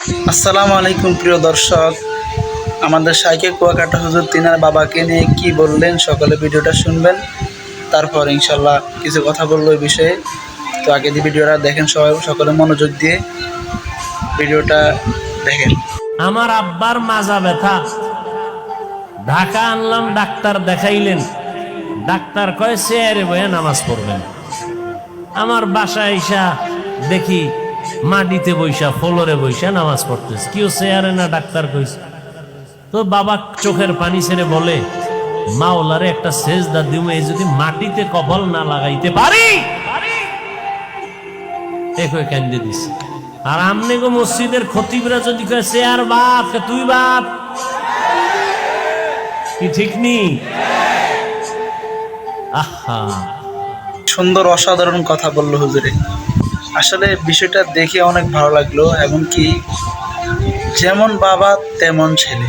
আসসালামু আলাইকুম প্রিয় দর্শক। আমাদের সাইকে কুয়াকাটা হুজুর তিনার বাবাকে নিয়ে কি বললেন, সকালে ভিডিওটা শুনবেন। তারপর ইনশাল্লাহ কিছু কথা বলব এই বিষয়ে। তো আগে দিয়ে ভিডিওটা দেখেন সবাই, সকলে মনোযোগ দিয়ে ভিডিওটা দেখেন। আমার আব্বার মাজা ব্যথা। ঢাকা আনলাম, ডাক্তার দেখাইলেন। ডাক্তার কয়, চেয়ারে বয়ে নামাজ পড়বেন। আমার বাসায় এসা দেখি মাটিতে বৈশা, ফলরে বৈশা নামাজ পড়তেছে। কেউ চেয়ারে না, ডাক্তার কইছে। তো বাবা চোখের পানি ছেড়ে বলে, মাওলারে একটা সেজদা দিমে যদি মাটিতে কপাল না লাগাইতে পারি? একই কান্দে দিছে। আর আমনে গো মসজিদের খতিবরা যদি কয় আর বাপ তুই বাপ? কি ঠিক নি? আহা। সুন্দর, অসাধারণ কথা বলল হুজুরে। আসলে বিষয়টা দেখে অনেক ভালো লাগল, এমনকি যেমন বাবা তেমন ছেলে।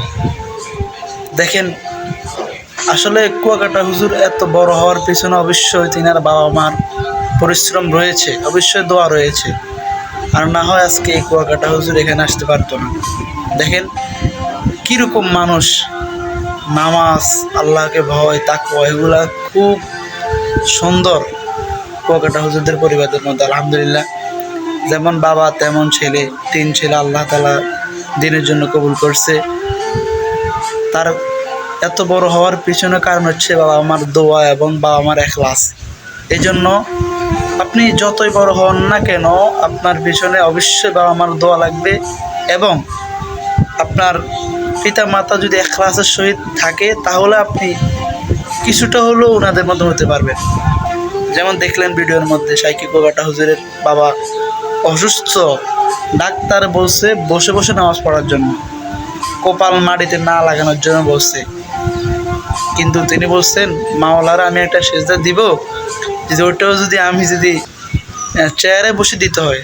দেখেন, আসলে কুয়াকাটা হুজুর এত বড় হওয়ার পিছনে অবশ্যই তিনার বাবা মার পরিশ্রম রয়েছে, অবশ্যই দোয়া রয়েছে। আর না হয় আজকে এই কুয়াকাটা হুজুর এখানে আসতে পারতো না। দেখেন, কীরকম মানুষ, নামাজ, আল্লাহকে ভয় তাকুয়া এগুলা খুব সুন্দর। কুয়াকাটা হুজুরদের পরিবারের মধ্যে, আলহামদুলিল্লাহ। যেমন বাবা, তেমন ছেলে, তিন ছেলে আল্লাহ তালা দিনের জন্য কবুল করছে। তার এত বড় হওয়ার পিছনে কারণ হচ্ছে বাবা আমার দোয়া এবং বাবা আমার এখলাস। এই জন্য আপনি যতই বড় হন না কেন, আপনার পিছনে অবশ্যই বাবা আমার দোয়া লাগবে এবং আপনার পিতা মাতা যদি এখলাসের সহিত থাকে, তাহলে আপনি কিছুটা হলেও ওনাদের মধ্যে হতে পারবেন। যেমন দেখলেন ভিডিওর মধ্যে সাইকি কোগাটা হুজুরের বাবা অসুস্থ, ডাক্তার বলছে বসে বসে নামাজ পড়ার জন্য। কপাল মাটিতে না লাগানোর জন্য বলছে। কিন্তু তিনি বলছেন, মাওলারা, আমি একটা সেজদা দিব যদি ওটাও যদি আমি যদি চেয়ারে বসে দিতে হয়